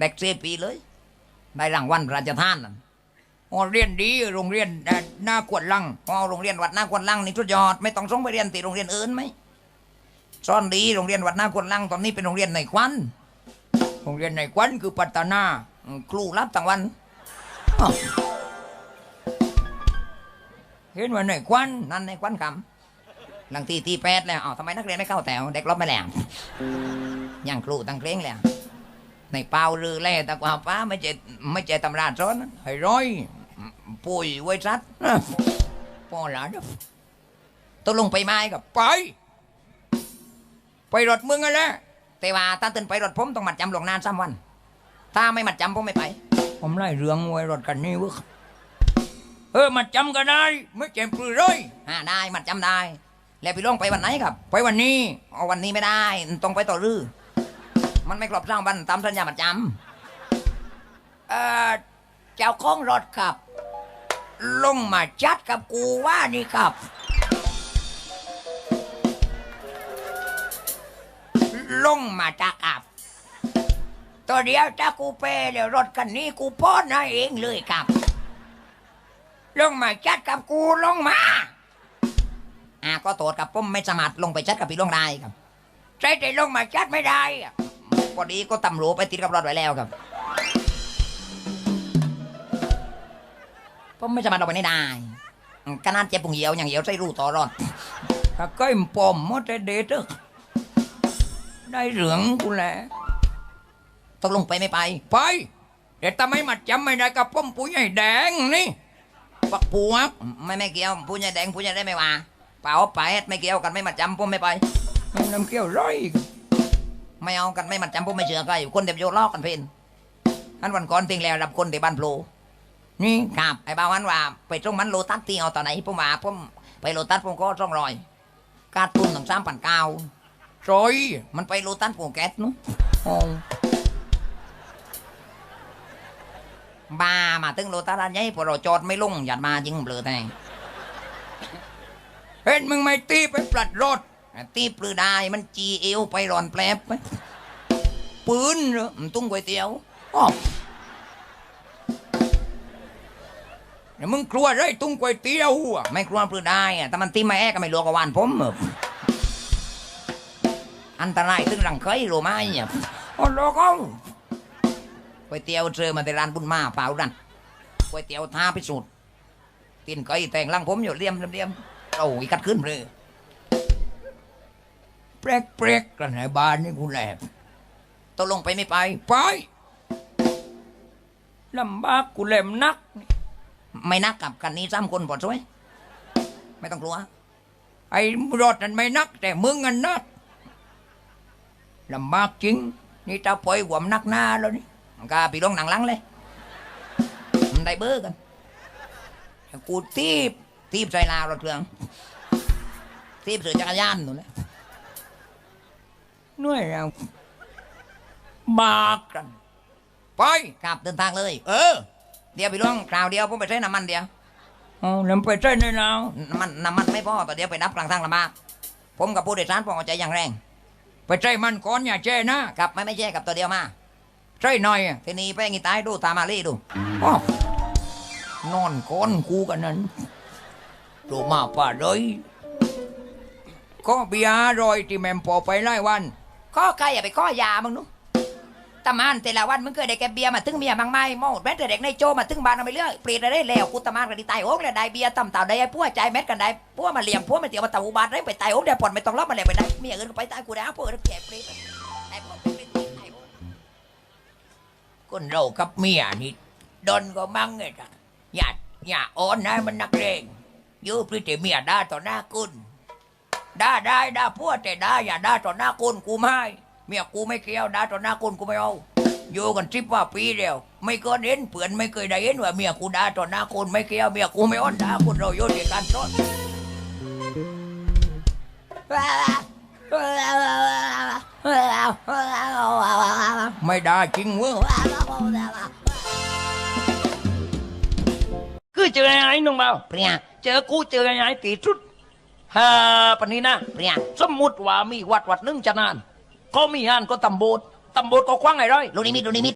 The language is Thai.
เด็กเสียปีเลย ได้รางวัลราชทานน่ะอ๋อเรียนดีโรงเรียนหน้ากวดลังอ๋อโรงเรียนวัดหน้ากวดลังนี่สุดยอดไม่ต้องส่งไปเรียนตีโรงเรียนอื่นไหมซ่อนดีโรงเรียนวัดหน้ากวดลังตอนนี้เป็นโรงเรียนในควันโรงเรียนในควันคือปัตตานาครูรับทั้งวันเห็นว่าในควันนั่นในควันคำหลังทีที่แปดแล้วอ้าวทำไมนักเรียนไม่เข้าแถวเด็กรบไม่แหล้วยังครูตั้งเคร่งแล้ว ในเปล่าหรือแล่ตะกว่าป้าไม่เจไม่เจตำราซ้อนให้ร้อยปุยไว้ซัดพ่อหลานต้องลงไปไม้กับไป ไปรถมึงกันแหละแต่ว่าถ้าตื่นไปรถผมต้องมัดจำหลวงนานสามวัน ถ้าไม่มัดจำผมไม่ไป ผมไล่เรื่องไว้รถกันนี่วะเออมัดจำก็ได้ ไม่เจ็บปลือเลยอ่าได้มัดจำได้ แล้วพี่ลงไปวันไหนครับ ไปวันนี้เอาวันนี้ไม่ได้ ต้องไปต่อรือ มันไม่ครบสร้างบันตามสัญญามัดจำเอ่อเจ้าของรถครับ ลงมาจัดกับกูว่านี่ครับ ลงมาจากอับตัวเดียวถ้ากูเปเดี๋ยวรถคันนี้กูป้อนให้เองเลยครับ ลงมาจัดกับกูลงมาอ่าก็โทษกับผมไม่สามารถลงไปจัดกับพี่ลงได้ครับใช่แต่ลงมาจัดไม่ได้ อะพอดีก็ตำรวจไปติดกับรถไว้แล้วครับผมไม่สามารถลงไปได้ได้อืมขนาดเจ็บปุ่งเหี่ยวอย่างเหี่ยวใส่รูต่อรอดก็ก้อยปอมมดเด็ดอะได้เหลืองกูแหละต้องลงไปไม่ไป ไปเดี๋ยวทำไม่มาจำไม่ได้กับป้อมปุ้ยใหญ่แดงนี่ปักปูครับไม่ไม่เกี่ยวปุ้ยใหญ่แดงปุ้ยใหญ่ได้ไม่ว่าเปล่าไปไม่เกี่ยวกันไม่มาจำผมไม่ไปน้ำเกี่ยวร้อย ไม่เอากันไม่มาจำผมไม่เชื่อใครคนเดียวโยลอกกันเพนอันวันก่อนเพียงแล้วรับคนที่บ้านโพลนี่ครับไอ้บาวันว่าไปตรงมันโลตัสที่เอาตอนไหนผมว่าผมไปโลตัสผมก็ช่องรอยการตุนถึงสามพันเก้าโอยมันไปโลตัสปูแก๊สนู้บ้ามาถึงโลตัสอันนี้พอเราจอดไม่ลงหยัดมายิงเบลอแทงเห็นมึงไม่ตีไปปลัดรถ ตีปลือได้มันจีเอวไปรอนแปลบไหมปืนเหรอมันตุ้งก๋วยเตี๋ยวอ้อเดี๋ยมึงกลัวไรตุ้งก๋วยเตี๋ยวอะไม่กลัวปลือได้อะแต่มันตีไม่แอกก็ไม่รู้กับวานผมเหรออันตรายถึงรังเคยรู้ไหมเนี่ยโอ้โลกเอาก๋วยเตี๋ยวเจอมาในร้านบุญมาเปล่าดันก๋วยเตี๋ยวท้าพิสูจน์ตีนเคยแต่งร่างผมอยู่เลี่ยมเลี่ยมโอ้ยกัดขึ้นเลย เปรกเปรกกันในบ้านนี่กูแหลบตกลงไปไม่ไป ไปลำบากกูแหลมนัก ไม่นักกับกันนี้ซ้ำคนปอดช่วย ไม่ต้องกลัว ไอ้รถนั้นไม่นัก แต่มึงอันนักลำบากจริง นี่ตาปล่อยหวมนักหน้าแล้วนี่มันกาปีลงหนังลังเลยมันได้เบอร์กันกูทีบทีบใส่ลาวรถเครื่องทีบเสือจักรยานหนู่นแหละ หน่วยเรามากัน ไปกลับเดินทางเลย เออ เดี๋ยวไปล่วงคราวเดียวผมไปใช้น้ำมันเดียวอ๋อแล้วไปใช้ในเราน้ำมันน้ำมันไม่พอต่อเดียวไปนับกลางทางลำบากผมกับผู้โดยสารผมเอาใจอย่างแรง ไปใช้มันก่อนอย่าแช่นะกลับไม่ไม่แช่กับตัวเดียวมาใช่หน่อยอะทีนี้ไปงี้ตายดูตามมาลี่ดูอ้อนอนก้อนกูกันนั้นดูมาป่าเลยก็เบียร์อร่อยที่แม่มพอไปไล่วัน ข้อใครอย่าไปข้อยามึงนุตำมานแต่ละวันมึงเคยได้แกเบียร์มาถึงเมียบางไม่โมดแม้แต่เด็กในโจมาถึงบ้านเอาไปเรื่อยเปลี่ยนได้แล้วกูตำมานกันดีตายโอ้งเลยได้เบียร์ต่ำเต่าได้ไอ้พวใจแม็ดกันได้พวมาเลี้ยงพวมาเตี๋ยวมาตะอุบาทได้ไปตายโอ้งได้ผ่อนไม่ต้องรับมาเลยไปได้เมียเงินก็ไปตายกูได้พวกนั้นแก่เปลี่ยนไอ้พวกเป็นไอ้พวกคนเรากับเมียนี่ดนก็มั่งไงจ้ะอย่าอย่าอ่อนนะมันนักเลงอยูพริเตเมียได่าต่อหน้ากุน ด่าได้ด่าพวกแต่ด่าอย่าด่าต่อหน้าคนกูไม่เมียกูไม่เกี่ยวด่าต่อหน้าคนกูไม่เอาอยู่กันสิบกว่าปีเดียว ไม่เคยเห็นเปื่อนไม่เคยได้เห็นว่าเมียกูด่าต่อหน้าคนไม่เกี่ยวเมียกูไม่อ้อนด่าคนเราโยนในการต้นไม่ได้จริงเว้ยคือเจอไอ้น้องเบาเปรี้ยเจอกูเจอไอ้ตีชุด ฮ่าปานนี้นะเปรี้ยสมมุติว่ามีวัดวัดหนึงจะนาน ก็มีงานก็ตำโบสถ์ตำโบสถ์ก็คว้างไอ้ร้อยลูกนิมิตลูกนิมิต